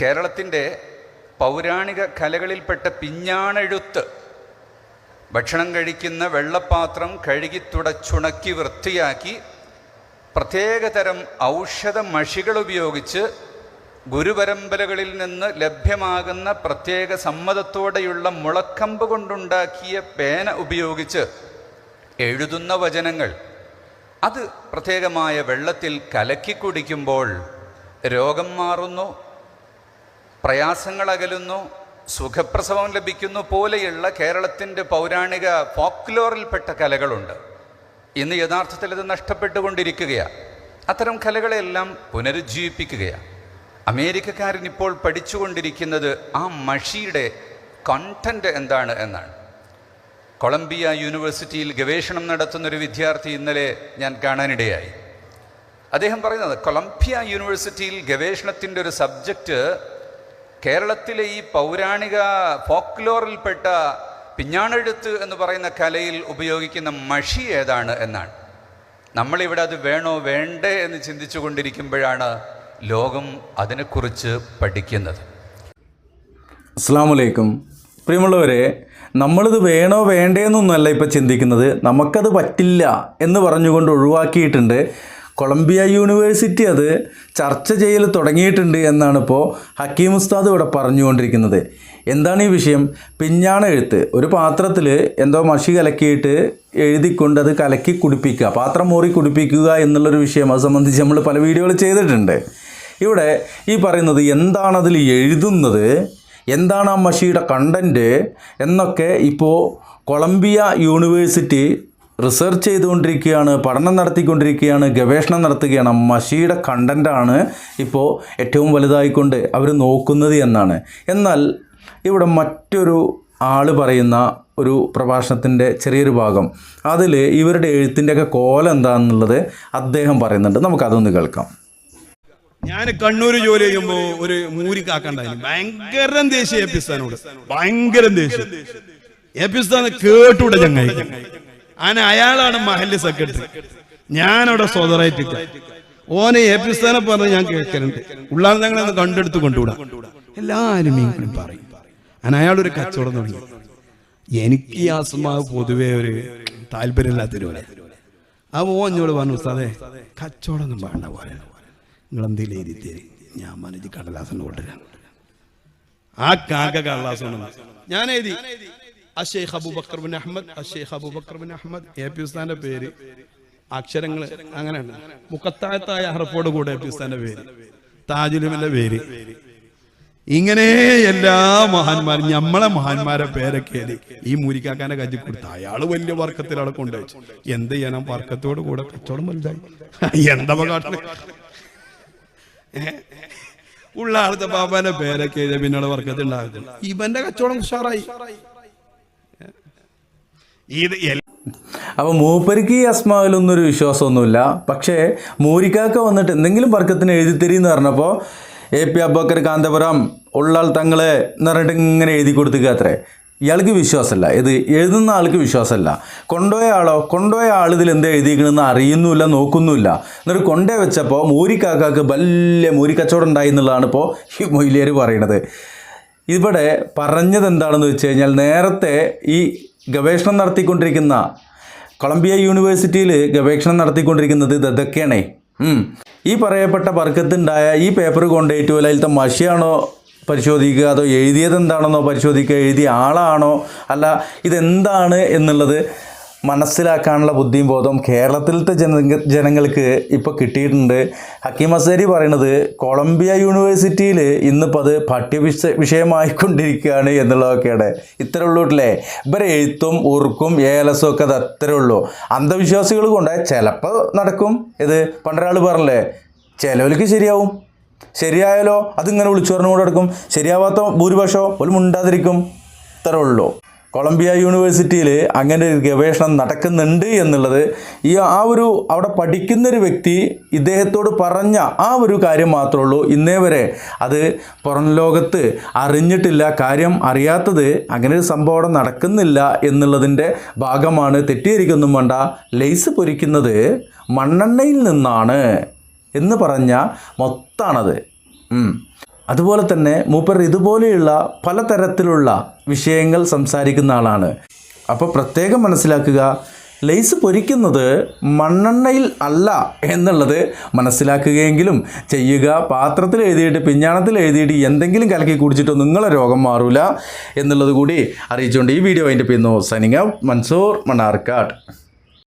കേരളത്തിന്റെ പൗരാണിക കലകളിൽപ്പെട്ട പിഞ്ഞാണെഴുത്ത്. ഭക്ഷണം കഴിക്കുന്ന വെള്ളപ്പാത്രം കഴുകി തുടച്ചുണക്കി വൃത്തിയാക്കി പ്രത്യേകതരം ഔഷധ മഷികൾ ഉപയോഗിച്ച് ഗുരുപരമ്പരകളിൽ നിന്ന് ലഭ്യമാകുന്ന പ്രത്യേക സമ്മതത്തോടെയുള്ള മുളക്കമ്പ് കൊണ്ടുണ്ടാക്കിയ പേന ഉപയോഗിച്ച് എഴുതുന്ന വചനങ്ങൾ. അത് പ്രത്യേകമായ വെള്ളത്തിൽ കലക്കി കുടിക്കുമ്പോൾ രോഗം മാറുന്നു പ്രയാസങ്ങൾ അകലുന്നു സുഖപ്രസവം ലഭിക്കുന്നു പോലെയുള്ള കേരളത്തിന്റെ പൗരാണിക ഫോക്ലോറിൽപ്പെട്ട കലകളുണ്ട്. ഇന്ന് യഥാർത്ഥത്തിൽ ഇത് നഷ്ടപ്പെട്ടുകൊണ്ടിരിക്കുകയാണ്. അത്തരം കലകളെല്ലാം പുനരുജ്ജീവിപ്പിക്കുകയാണ്. അമേരിക്കക്കാരൻ ഇപ്പോൾ പഠിച്ചുകൊണ്ടിരിക്കുന്നത് ആ മഷിയുടെ കണ്ടന്റ് എന്താണ് എന്നാണ്. കൊളംബിയ യൂണിവേഴ്സിറ്റിയിൽ ഗവേഷണം നടത്തുന്നൊരു വിദ്യാർത്ഥി ഇന്നലെ ഞാൻ കാണാനിടയായി. അദ്ദേഹം പറയുന്നത് കൊളംബിയ യൂണിവേഴ്സിറ്റിയിൽ ഗവേഷണത്തിന്റെ ഒരു സബ്ജക്റ്റ് കേരളത്തിലെ ഈ പൗരാണിക ഫോക്ലോറിൽപ്പെട്ട പിഞ്ഞാണെഴുത്ത് എന്ന് പറയുന്ന കലയിൽ ഉപയോഗിക്കുന്ന മഷി ഏതാണ് എന്നാണ്. നമ്മളിവിടെ അത് വേണോ വേണ്ടേ എന്ന് ചിന്തിച്ചു കൊണ്ടിരിക്കുമ്പോഴാണ് ലോകം അതിനെക്കുറിച്ച് പഠിക്കുന്നത്. അസ്സാമലൈക്കും പ്രിയമുള്ളവരെ നമ്മളിത് വേണോ വേണ്ടേന്നൊന്നുമല്ല ഇപ്പോൾ ചിന്തിക്കുന്നത്. നമുക്കത് പറ്റില്ല എന്ന് പറഞ്ഞുകൊണ്ട് ഒഴിവാക്കിയിട്ടുണ്ട്. കൊളംബിയ യൂണിവേഴ്സിറ്റി അത് ചർച്ച ചെയ്യൽ തുടങ്ങിയിട്ടുണ്ട് എന്നാണ് ഇപ്പോൾ ഹക്കീം ഉസ്താദ് ഇവിടെ പറഞ്ഞുകൊണ്ടിരിക്കുന്നത്. എന്താണ് ഈ വിഷയം? പിഞ്ഞാണ എഴുത്ത്. ഒരു പാത്രത്തിൽ എന്തോ മഷി കലക്കിയിട്ട് എഴുതിക്കൊണ്ട് അത് കലക്കി കുടിപ്പിക്കുക പാത്രം മോറി കുടിപ്പിക്കുക എന്നുള്ളൊരു വിഷയം അത് സംബന്ധിച്ച് നമ്മൾ പല വീഡിയോകൾ ചെയ്തിട്ടുണ്ട്. ഇവിടെ ഈ പറയുന്നത് എന്താണതിൽ എഴുതുന്നത് എന്താണ് ആ മഷിയുടെ കണ്ടന്റ് എന്നൊക്കെ ഇപ്പോൾ കൊളംബിയ യൂണിവേഴ്സിറ്റി റിസർച്ച് ചെയ്തുകൊണ്ടിരിക്കുകയാണ് പഠനം നടത്തിക്കൊണ്ടിരിക്കുകയാണ് ഗവേഷണം നടത്തുകയാണ്. മഷിയുടെ കണ്ടന്റാണ് ഇപ്പോൾ ഏറ്റവും വലുതായിക്കൊണ്ട് അവർ നോക്കുന്നത് എന്നാണ്. എന്നാൽ ഇവിടെ മറ്റൊരു ആൾ പറയുന്ന ഒരു പ്രഭാഷണത്തിന്റെ ചെറിയൊരു ഭാഗം. അതിൽ ഇവരുടെ എഴുത്തിന്റെയൊക്കെ കോലം എന്താണെന്നുള്ളത് അദ്ദേഹം പറയുന്നുണ്ട്. നമുക്കതൊന്ന് കേൾക്കാം. ഞാൻ കണ്ണൂർ ജോലി ചെയ്യുമ്പോ ഒരു മൂരി കാക്കണ്ടായിരുന്നു ഭയങ്കര ദേശീയ എപ്പിസ്ഥാനോട് ഭയങ്കര ദേശീയ എപ്പിസ്ഥാൻ കേട്ടൂടെ ചങ്ങായി. അങ്ങനെ അയാളാണ് മഹല്ല് സെക്രട്ടറി ഞാനവിടെ സ്വതറായിട്ട് ഓനെ എപ്പിസ്ഥാനെ പറഞ്ഞ് ഞാൻ കേൾക്കലുണ്ട്. ഉള്ളാൾ ഞങ്ങളെ കണ്ടെടുത്ത് കൊണ്ടുവിടാം. എല്ലാവരും ഇങ്ങനെ പറയും. അങ്ങനെ അയാളൊരു കച്ചവടം തുടങ്ങി. എനിക്ക് ഈ ആസ്മാവ് പൊതുവെ ഒരു താല്പര്യമില്ലാത്തൊരു പോലെ ആ ഓഞ്ഞോട് പറഞ്ഞു ഉസ്താദേ കച്ചവടം ഒന്നും വേണ്ട പോലെ. നിങ്ങൾ എഴുതി തരും ഞാൻ മനജി കടലാസം കൊണ്ടുവരാം ആ കാക്ക കടലാസം ഞാൻ എഴുതി. അഷേഖ് അബൂബക്കർ ബിൻ അഹമ്മദ് അഷേഖ് അബൂബക്കർ ബിൻ അഹമ്മദ് എ പി ഉസ്താന്റെ പേര്. അക്ഷരങ്ങൾ അങ്ങനെയാണ്. മുക്കത്തായത്തായ അഹറഫോട് കൂടെ എ പി ഉസ്താന്റെ പേര്. താജുലിമിന്റെ പേര്. ഇങ്ങനെ എല്ലാ മഹാന്മാരും നമ്മളെ മഹാന്മാരെ പേരൊക്കെ ഈ മുരിക്കാക്കാനെ കജ്ജി കൊടുത്ത അയാൾ വലിയ വർക്കത്തിൽ അവിടെ കൊണ്ടുവച്ചു എന്ത് ചെയ്യണം? വർക്കത്തോട് കൂടെ കച്ചവടം വലുതായി. എന്താ കാട്ടണേ? ഉള്ള ആളത്തെ ബാബാന്റെ പേരൊക്കെ പിന്നെ വർക്കത്തിൽ ഉണ്ടാകത്തില്ല. ഇവന്റെ കച്ചവടം ഉഷാറായി. ഇത് അപ്പോൾ മൂപ്പരിക്ക് ഈ അസ്മാവിലൊന്നും ഒരു വിശ്വാസമൊന്നുമില്ല. പക്ഷേ മൂരിക്കാക്ക വന്നിട്ട് എന്തെങ്കിലും വർക്കത്തിന് തരീന്ന് പറഞ്ഞപ്പോൾ എ പി അബ്ബക്കർ കാന്തപുരം ഉള്ളാൾ തങ്ങളെ എന്ന് പറഞ്ഞിട്ട് ഇങ്ങനെ എഴുതി കൊടുത്തുക അത്രേ. ഇയാൾക്ക് വിശ്വാസമല്ല. ഇത് എഴുതുന്ന ആൾക്ക് വിശ്വാസമല്ല. കൊണ്ടുപോയ ആളോ കൊണ്ടുപോയ ആൾ ഇതിൽ എന്താ എഴുതിയിരിക്കണമെന്ന് അറിയുന്നില്ല നോക്കുന്നുമില്ല. എന്നിട്ട് കൊണ്ടേ വെച്ചപ്പോൾ മൂരിക്കാക്കാക്ക് വലിയ മൂരിക്കച്ചവടം ഉണ്ടായി എന്നുള്ളതാണ് ഇപ്പോൾ ഈ മൊയിലിയർ പറയണത്. ഇവിടെ പറഞ്ഞത് എന്താണെന്ന് വെച്ച് കഴിഞ്ഞാൽ നേരത്തെ ഈ ഗവേഷണം നടത്തിക്കൊണ്ടിരിക്കുന്ന കൊളംബിയ യൂണിവേഴ്സിറ്റിയിൽ ഗവേഷണം നടത്തിക്കൊണ്ടിരിക്കുന്നത് ഇത് ഇതൊക്കെയാണേ ഈ പറയപ്പെട്ട വർക്കത്തുണ്ടായ ഈ പേപ്പർ കൊണ്ടുപോയിട്ട് വല്ല അതിലത്തെ മഷിയാണോ പരിശോധിക്കുക? അതോ എഴുതിയത് എന്താണെന്നോ പരിശോധിക്കുക? എഴുതിയ ആളാണോ? അല്ല ഇതെന്താണ് എന്നുള്ളത് മനസ്സിലാക്കാനുള്ള ബുദ്ധിയും ബോധം കേരളത്തിലത്തെ ജന ജനങ്ങൾക്ക് ഇപ്പോൾ കിട്ടിയിട്ടുണ്ട്. ഹക്കീം അസേരി പറയണത് കൊളംബിയ യൂണിവേഴ്സിറ്റിയിൽ ഇന്നിപ്പോൾ അത് പാഠ്യവിഷ വിഷയമായിക്കൊണ്ടിരിക്കുകയാണ് എന്നുള്ളതൊക്കെയാണ്. ഇത്രേ അല്ലേ ഇവരെ എഴുത്തും ഉറുക്കും ഏലസും ഒക്കെ അത് അത്രേ ഉള്ളൂ. അന്ധവിശ്വാസികൾ കൊണ്ട് ചിലപ്പോൾ നടക്കും. ഇത് പണ്ടൊരാൾ പറഞ്ഞല്ലേ? ചിലവർക്ക് ശരിയാവും. ശരിയായാലോ? അതിങ്ങനെ വിളിച്ചു പറഞ്ഞുകൊണ്ട് നടക്കും. ശരിയാവാത്ത ഭൂരിപക്ഷമോ? ഒരു മുണ്ടാതിരിക്കും. ഇത്രേ ഉള്ളൂ. കൊളംബിയ യൂണിവേഴ്സിറ്റിയിൽ അങ്ങനെ ഒരു ഗവേഷണം നടക്കുന്നുണ്ട് എന്നുള്ളത് ഈ ആ ഒരു അവിടെ പഠിക്കുന്നൊരു വ്യക്തി ഇദ്ദേഹത്തോട് പറഞ്ഞ ആ ഒരു കാര്യം മാത്രമേ ഉള്ളൂ. ഇന്നേ വരെ അത് പുറം ലോകത്ത് അറിഞ്ഞിട്ടില്ല കാര്യം അറിയാത്തത് അങ്ങനെ ഒരു സംഭവം അവിടെ നടക്കുന്നില്ല എന്നുള്ളതിന്റെ ഭാഗമാണ്. തെറ്റിയിരിക്കൊന്നും വേണ്ട ലെയ്സ് പൊരിക്കുന്നത് മണ്ണെണ്ണയിൽ നിന്നാണ് എന്ന് പറഞ്ഞ മൊത്താണത്. അതുപോലെ തന്നെ മൂപ്പർ ഇതുപോലെയുള്ള പലതരത്തിലുള്ള വിഷയങ്ങൾ സംസാരിക്കുന്ന ആളാണ്. അപ്പോൾ പ്രത്യേകം മനസ്സിലാക്കുക ലെയ്സ് പൊരിക്കുന്നത് മണ്ണെണ്ണയിൽ അല്ല എന്നുള്ളത് മനസ്സിലാക്കുകയെങ്കിലും ചെയ്യുക പാത്രത്തിൽ എഴുതിയിട്ട് പിഞ്ഞാണത്തിൽ എഴുതിയിട്ട് എന്തെങ്കിലും കലക്കി കുടിച്ചിട്ടോ നിങ്ങളെ രോഗം മാറൂല എന്നുള്ളത് കൂടി അറിയിച്ചുകൊണ്ട് ഈ വീഡിയോ അതിന്റെ പിന്നോ സൈനിങ് ഔട്ട് മൻസൂർ മണ്ണാർക്കാട്